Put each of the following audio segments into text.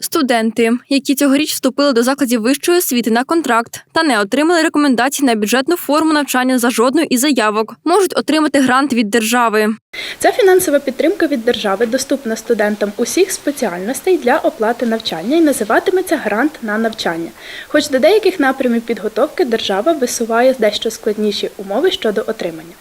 Студенти, які цьогоріч вступили до закладів вищої освіти на контракт та не отримали рекомендацій на бюджетну форму навчання за жодною із заявок, можуть отримати грант від держави. Ця фінансова підтримка від держави доступна студентам усіх спеціальностей для оплати навчання і називатиметься грант на навчання. Хоч до деяких напрямів підготовки держава висуває дещо складніші умови щодо отримання.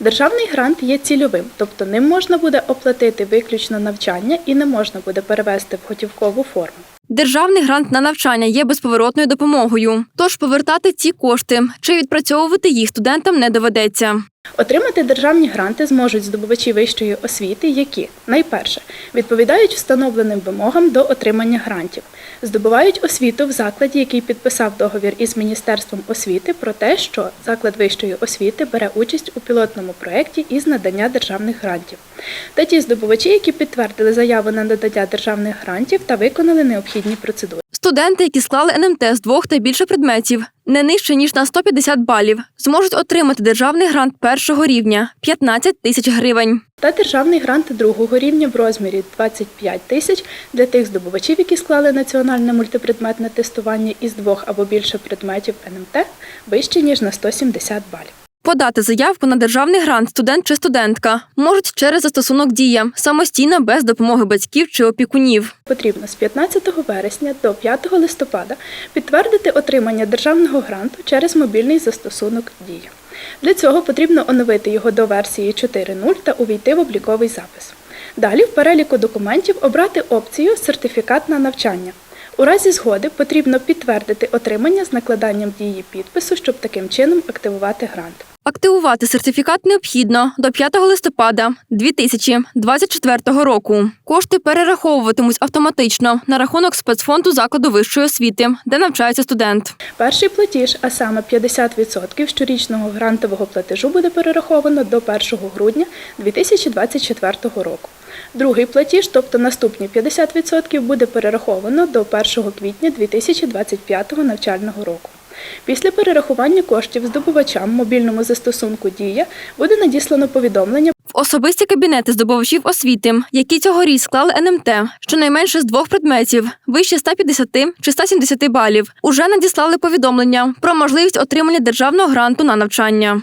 Державний грант є цільовим, тобто ним можна буде оплатити виключно навчання і не можна буде перевести в готівкову форму. Державний грант на навчання є безповоротною допомогою. Тож повертати ці кошти чи відпрацьовувати їх студентам не доведеться. Отримати державні гранти зможуть здобувачі вищої освіти, які найперше відповідають встановленим вимогам до отримання грантів, здобувають освіту в закладі, який підписав договір із Міністерством освіти про те, що заклад вищої освіти бере участь у пілотному проєкті із надання державних грантів, та ті здобувачі, які підтвердили заяву на надання державних грантів та виконали необхідні процедури. Студенти, які склали НМТ з двох та більше предметів, не нижче ніж на 150 балів, зможуть отримати державний грант першого рівня 15 тисяч гривень. Та державний грант другого рівня в розмірі 25 тисяч для тих здобувачів, які склали національне мультипредметне тестування із двох або більше предметів НМТ вище ніж на 170 балів. Подати заявку на державний грант студент чи студентка можуть через застосунок дія самостійно без допомоги батьків чи опікунів. Потрібно з 15 вересня до 5 листопада підтвердити отримання державного гранту через мобільний застосунок Дія. Для цього потрібно оновити його до версії 4.0 та увійти в обліковий запис. Далі в переліку документів обрати опцію Сертифікат на навчання. У разі згоди потрібно підтвердити отримання з накладанням дії підпису, щоб таким чином активувати грант. Активувати сертифікат необхідно до 5 листопада 2024 року. Кошти перераховуватимуть автоматично на рахунок спецфонду закладу вищої освіти, де навчається студент. Перший платіж, а саме 50% щорічного грантового платежу, буде перераховано до 1 грудня 2024 року. Другий платіж, тобто наступні 50%, буде перераховано до 1 квітня 2025 навчального року. Після перерахування коштів здобувачам мобільному застосунку Дія буде надіслано повідомлення В особисті кабінети здобувачів освіти, які цьогоріч склали НМТ, щонайменше з двох предметів, вище 150 чи 170 балів, уже надіслали повідомлення про можливість отримання державного гранту на навчання.